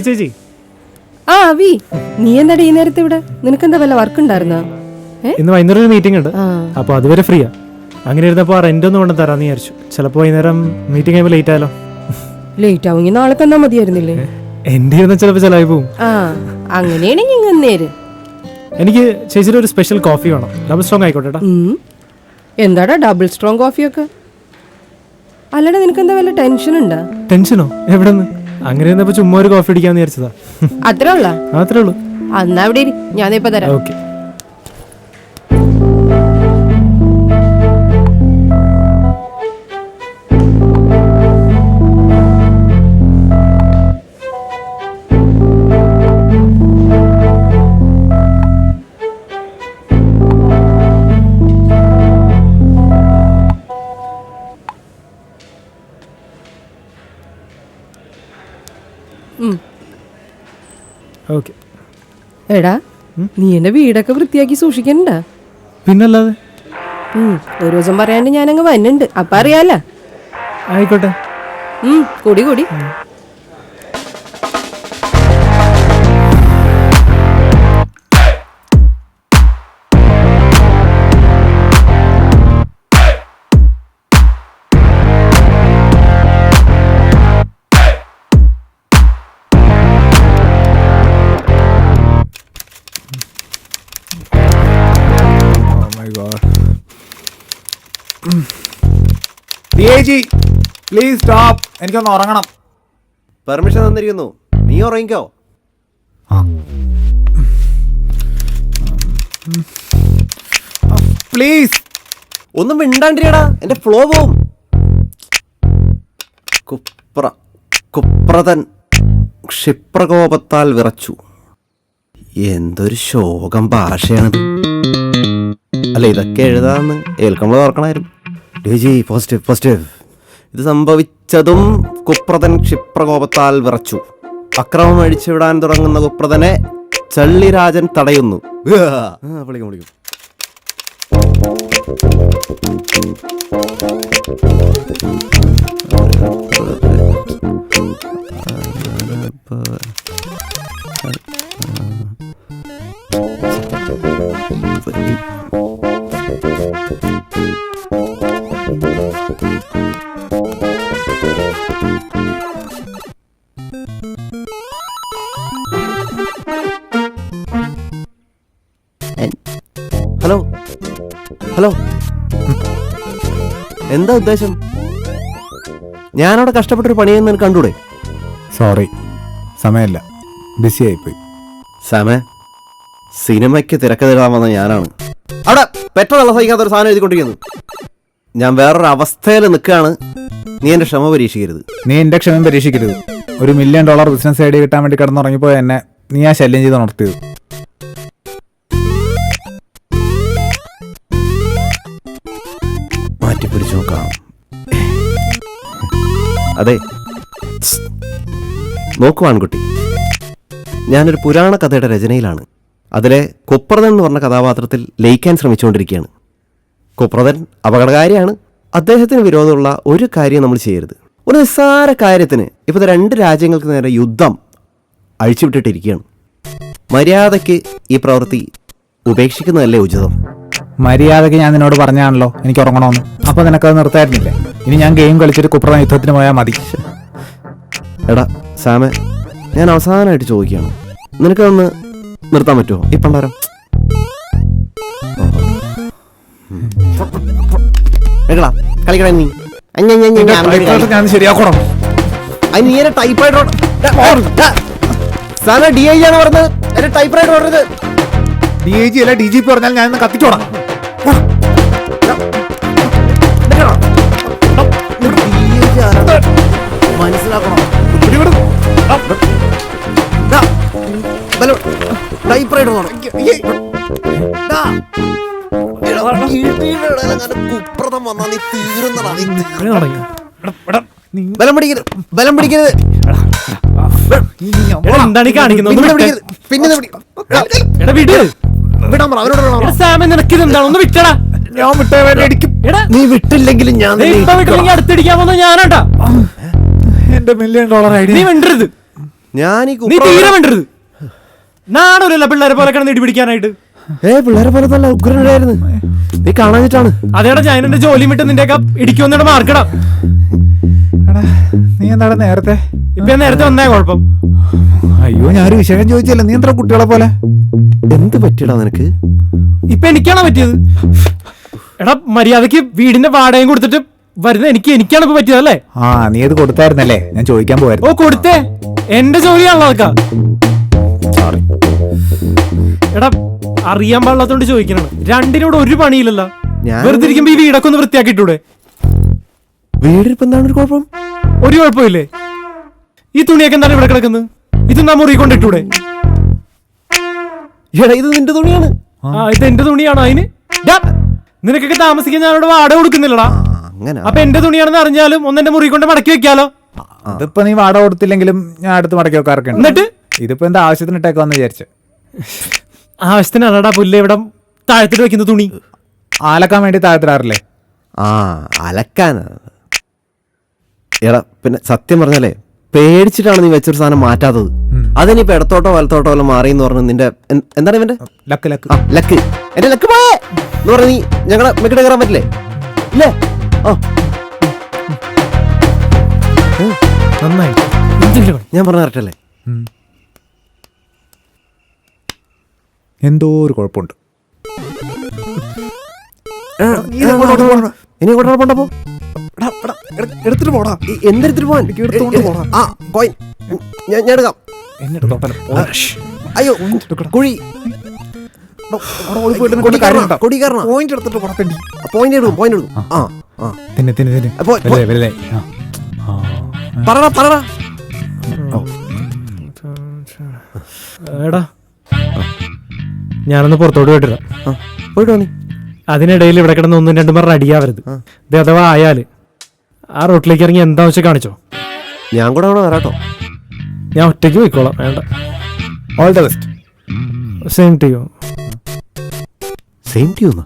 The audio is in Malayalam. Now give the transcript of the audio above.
ചേച്ചി ആ അവി നീ എന്താടി ഈ നേരത്തെ ഇവിടെ? നിനക്കെന്താ വല്ല വർക്ക് ഉണ്ടായിരുന്നോ? ഇന്ന് വൈകുന്നേരം ഒരു മീറ്റിംഗ് ഉണ്ട്. അപ്പോൾ അതുവരെ ഫ്രീയാ അങ്ങനെ ഇരുന്നപ്പോൾ റെന്റ് ഒന്നും കൊണ്ടു തരാന്ന് വിചാരിച്ചു. ചിലപ്പോൾ വൈകുന്നേരം മീറ്റിംഗ് കഴിയുമ്പോൾ ലേറ്റ് ആയാലോ ലേറ്റ് ആവുമെങ്കിൽ നാളെ തന്നാ മതിയായിരുന്നില്ലേ? എന്റെ ഇരുന്ന ചിലപ്പോൾ ചിലവായി പോവും. ആ അങ്ങനെയാണെങ്കിൽ ഇങ്ങ് നേര് എനിക്ക് ചേച്ചിയുടെ ഒരു സ്പെഷ്യൽ കോഫി വേണം. ഡബിൾ സ്ട്രോങ് ആയിക്കോട്ടെ ട്ടാ. ഉം. എന്താടാ ഡബിൾ സ്ട്രോങ് കോഫിയൊക്കെ അല്ലടാ നിനക്കെന്താ വല്ല ടെൻഷൻ ഉണ്ടോ? ടെൻഷനോ എവിടെ നിന്ന് അങ്ങനെ ചുമ്മാ ഒരു കോഫി അടിക്കാന്ന് വിചാരിച്ചതാ. അത്രേ ഉള്ളൂ? അത്രേ ഉള്ളൂ. അന്നാ ഇവിടെ ഞാൻ ഇപ്പൊ തരാം. ഓക്കെ എടാ നീ എന്റെ വീടൊക്കെ വൃത്തിയാക്കി സൂക്ഷിക്കണ്ട? പിന്നല്ലാതെ. ഒരു ദിവസം പറയാണ്ട് ഞാനങ്ങ് വന്നുണ്ട്. അപ്പൊ അറിയാലോ. ആയിക്കോട്ടെ. കൂടി കൂടി. കൂടി ഡിഐജി പ്ലീസ് സ്റ്റോപ്പ് എനിക്കൊന്ന് ഉറങ്ങണം. പെർമിഷൻ തന്നിരിക്കുന്നു. നീ ഉറങ്ങിക്കോ. പ്ലീസ് ഒന്നും മിണ്ടാണ്ടിരിയടാ. എന്റെ ഫ്ലോ പോവും. കുപ്ര കുപ്രതൻ ക്ഷിപ്രകോപത്താൽ വിറച്ചു. എന്തൊരു ശോകം ഭാഷയാണിത്. അല്ല ഇതൊക്കെ എഴുതാന്ന് ഏൽക്കുമ്പോൾ ഓർക്കണമായിരുന്നു ഡിജി പോസിറ്റീവ് പോസിറ്റീവ് ഇത് സംഭവിച്ചതും കുപ്രതൻ ക്ഷിപ്രകോപത്താൽ വിറച്ചു. അക്രമം അഴിച്ചുവിടാൻ തുടങ്ങുന്ന കുപ്രതനെ ചള്ളിരാജൻ തടയുന്നു. വിളിക്കും വിളിക്കും. ഹലോ? ഹലോ? എന്താ ഉദ്ദേശം? ഞാനവിടെ കഷ്ടപ്പെട്ടൊരു പണിയെന്ന് കണ്ടൂടെ? സോറി സമയമില്ല. ബിസി ആയിപ്പോയി. സമയ? സിനിമയ്ക്ക് തിരക്കതിടാൻ വന്ന ഞാനാണ്. അവിടെ പെട്രോൾ വെള്ളം സഹിക്കാത്ത ഒരു സാധനം എഴുതിക്കൊണ്ടിരിക്കുന്നു. ഞാൻ വേറൊരു അവസ്ഥയിൽ നിൽക്കുകയാണ്. നീ എന്റെ ക്ഷമ പരീക്ഷിക്കരുത്. നീ എന്റെ ക്ഷമം പരീക്ഷിക്കരുത്. ഒരു മില്യൺ ഡോളർ ബിസിനസ് ഐഡിയ കിട്ടാൻ വേണ്ടി കിടന്നുറങ്ങിപ്പോയ എന്നെ നീ ആ ശല്യം ചെയ്ത് ഉണർത്തിയത്. അതെ. നോക്കു ആൺകുട്ടി. ഞാനൊരു പുരാണ കഥയുടെ രചനയിലാണ്. അതിലെ കുപ്രതൻ എന്ന് പറഞ്ഞ കഥാപാത്രത്തിൽ ലയിക്കാൻ ശ്രമിച്ചുകൊണ്ടിരിക്കുകയാണ്. കുപ്രതൻ അപകടകാരിയാണ്. അദ്ദേഹത്തിന് വിരോധമുള്ള ഒരു കാര്യം നമ്മൾ ചെയ്യരുത്. ഒരു നിസ്സാര കാര്യത്തിന് ഇപ്പോൾ രണ്ട് രാജ്യങ്ങൾക്ക് നേരെ യുദ്ധം അഴിച്ചുവിട്ടിട്ടിരിക്കുകയാണ്. മര്യാദയ്ക്ക് ഈ പ്രവൃത്തി ഉപേക്ഷിക്കുന്നതല്ലേ ഉചിതം? മര്യാദയ്ക്ക് ഞാൻ നിന്നോട് പറഞ്ഞാണല്ലോ എനിക്ക് ഉറങ്ങണമെന്ന്. അപ്പൊ നിനക്കത് നിർത്തായിരുന്നില്ലേ? ഇനി ഞാൻ ഗെയിം കളിച്ചിട്ട് കുപ്രണ യുദ്ധത്തിന് പോയാൽ മതി. എടാ സാമെ ഞാൻ അവസാനമായിട്ട് ചോദിക്കുകയാണ്. നിനക്കതൊന്ന് നിർത്താൻ പറ്റുമോ? ഈ പണ്ടാരം. കളിക്കടാ നീ ഞാൻ ശരിയാക്കണം. അത് നീ എന്നെ ടൈപ്പ് സാമ ഡി ഐ ആണ് പറഞ്ഞത്? എന്റെ ടൈപ്പ് റൈറ്റർ പറഞ്ഞത് ഡി ഐ ജി അല്ല ഡി ജി പി പറഞ്ഞാൽ ഞാൻ കത്തിച്ചോടാം മനസ്സിലാക്കണം ടൈപ്പ് റൈറ്റർ കുപ്രതം വന്നാ നീ തീരുന്നടാ നീ? ബലം പിടിക്കരുത് ബലം പിടിക്കരുത് എന്താണ് കാണിക്കുന്നത് പിന്നെ വിടാൻ പറ അവരോട് വിടാൻ പറ. സാമ നിനക്ക് ഇതെന്താണ് ഒന്ന് വിട്ടടാ. ഞാൻ വിട്ടേ അടിക്കും എടാ. നീ വിട്ടില്ലെങ്കിലും ഞാൻ ദേ നിന്നെ ഇപ്പൊ വിട്ടില്ലെങ്കിൽ അടുത്തിടിക്കാൻ പോകുന്ന ഞാനാട്ടാ. എന്റെ മില്യൺ ഡോളർ ഐഡിയ നീ ഞാൻ ഈ നീ തീരെ വേണ്ടരുത് പിള്ളേരെ പോലെ കിടന്ന് ഇടിപിടിക്കാനായിട്ട് ഏ പിള്ളേരെ പോലെ നല്ല ഉഗ്രനായിരുന്നു നീ കാണാഞ്ഞിട്ടാണ് അതേടാ ഞാൻ എന്റെ ജോലി വിട്ട് നിന്റെ ഇടിക്കുമെന്നിട മാർക്കടാ. എടാ നീ എന്താണ് നേരത്തെ? ഇപ്പൊ നേരത്തെ വന്നേ കുഴപ്പം. അയ്യോ ഞാനൊരു വിശേഷം ചോദിച്ചല്ലേ നീ എന്താ കുട്ടികളെ പോലെ? എന്ത് പറ്റിയടാ നിനക്ക്? ഇപ്പൊ എനിക്കാണോ പറ്റിയത്? എടാ മര്യാദയ്ക്ക് വീടിന്റെ വാടകയും കൊടുത്തിട്ട് വരുന്ന എനിക്ക് എനിക്കാണ് ഇപ്പൊ പറ്റിയത് അല്ലേ ആ നീ അത് കൊടുത്തായിരുന്നല്ലേ? ഞാൻ ചോദിക്കാൻ ഓ പോയായിരുന്നു കൊടുത്തേ. എന്റെ ജോലിയാണല്ലോ അതൊക്കെ. എടാ അറിയാൻ പാടില്ലാത്തോണ്ട് ചോദിക്കണം രണ്ടിനോട് ഒരു പണിയില്ലല്ലോ. ഞാൻ- വെറുതെ ഇരിക്കുമ്പോ ഈ വീടൊക്കെ ഒന്ന് വൃത്തിയാക്കിയിട്ടൂടെ? വീടിരിപ്പ് എന്താണ് ഒരു കുഴപ്പം? ഒരു കുഴപ്പമില്ലേ? ഈ തുണിയൊക്കെ എന്താണ് ഇവിടെ കിടക്കുന്നത്? ഇത് നാ മുറി കൊണ്ടിട്ടൂടെ? എടാ ഇത് നിന്റെ തുണിയാണ്. ആ ഇത് എന്റെ തുണിയാണ് അതിന്. ഡാ, നിനക്കൊക്കെ താമസിക്കാൻ ഞാൻ അവിടെ വാടക കൊടുക്കുന്നില്ലടാ. ആ, അങ്ങനെ. അപ്പൊ എന്റെ തുണിയാണെന്ന് അറിഞ്ഞാലും ഒന്ന് എന്റെ മുറി കൊണ്ട് മടക്കി വെക്കാലോ. അതിപ്പോ നീ വാടക കൊടുത്തില്ലെങ്കിലും ഞാൻ അടുത്ത് മടക്കി വെക്കാറൊക്കെ ഉണ്ട്. എന്നിട്ട്? ഇതിപ്പോ എന്താ ആവശ്യത്തിന് ഇട്ടേക്കാന്ന് വിചാരിച്ചു. ആവശ്യത്തിനാണടാ പുല്ല് ഇവിടെ താഴത്തിട്ട് വെക്കുന്ന തുണി. ആലക്കാൻ വേണ്ടി താഴത്തിടാറില്ലേ? ആ അലക്കാനാ എടാ പിന്നെ സത്യം പറഞ്ഞാലേ പേടിച്ചിട്ടാണ് നീ വെച്ചൊരു സാധനം മാറ്റാത്തത്. അതിനിപ്പോ ഇടത്തോട്ടോ വലത്തോട്ടോ വല്ല മാറി എന്ന് പറഞ്ഞു നിന്റെ എൻ- എന്താണ് ഇവന്റെ? Luck luck. ആ ലക്ക്. എന്റെ ലക്ക് പോയേ! എന്ന് പറഞ്ഞ നീ ഞങ്ങളെ മെക്കിട്ട് കയറാൻ പറ്റില്ലേ? ഇല്ലേ? ആ. നന്നായി. ഞാൻ പറഞ്ഞ കറക്റ്റ് അല്ലേ എന്തോ ഒരു കുഴപ്പമുണ്ട്. ഇനി എങ്ങോട്ടാണ് പോണ്ടപ്പോ എടുത്തിട്ട് പോടാ. എന്തെടുത്തിട്ട് പോവാൻ? എടുത്തോണ്ട് പോടാ. ആ കോയിൻ ഞാൻ ഞാൻ എടുക്കാം. അയ്യോ കുഴി. പോയിന്റ് എടുത്തിട്ട് പോയിന്റ് എടുക്കും പോയിന്റ് എടുക്കും. ആ. ആ തിന്നെ തിന്നെ തിന്നെ. അപ്പൊ- വലുതായി, വലുതായി. ആ. ആ. പറടാ പറടാ. എടാ ഞാനൊന്ന് പുറത്തോട്ട് പോയിട്ടില്ല പോയിട്ട് വന്നി അതിനിടയിൽ ഇവിടെ കിടന്ന് ഒന്നും രണ്ടും പറഞ്ഞ് അടിയാവരുത്. ഇത് അഥവാ ആയാൽ ആ റോട്ടിലേക്ക് ഇറങ്ങി എന്താ വെച്ചാൽ കാണിച്ചോ? ഞാൻ കൂടെ അവിടെ വരാട്ടോ. ഞാൻ ഒറ്റയ്ക്ക് പോയിക്കോളാം വേണ്ട. All the best same to you same to എന്നാ?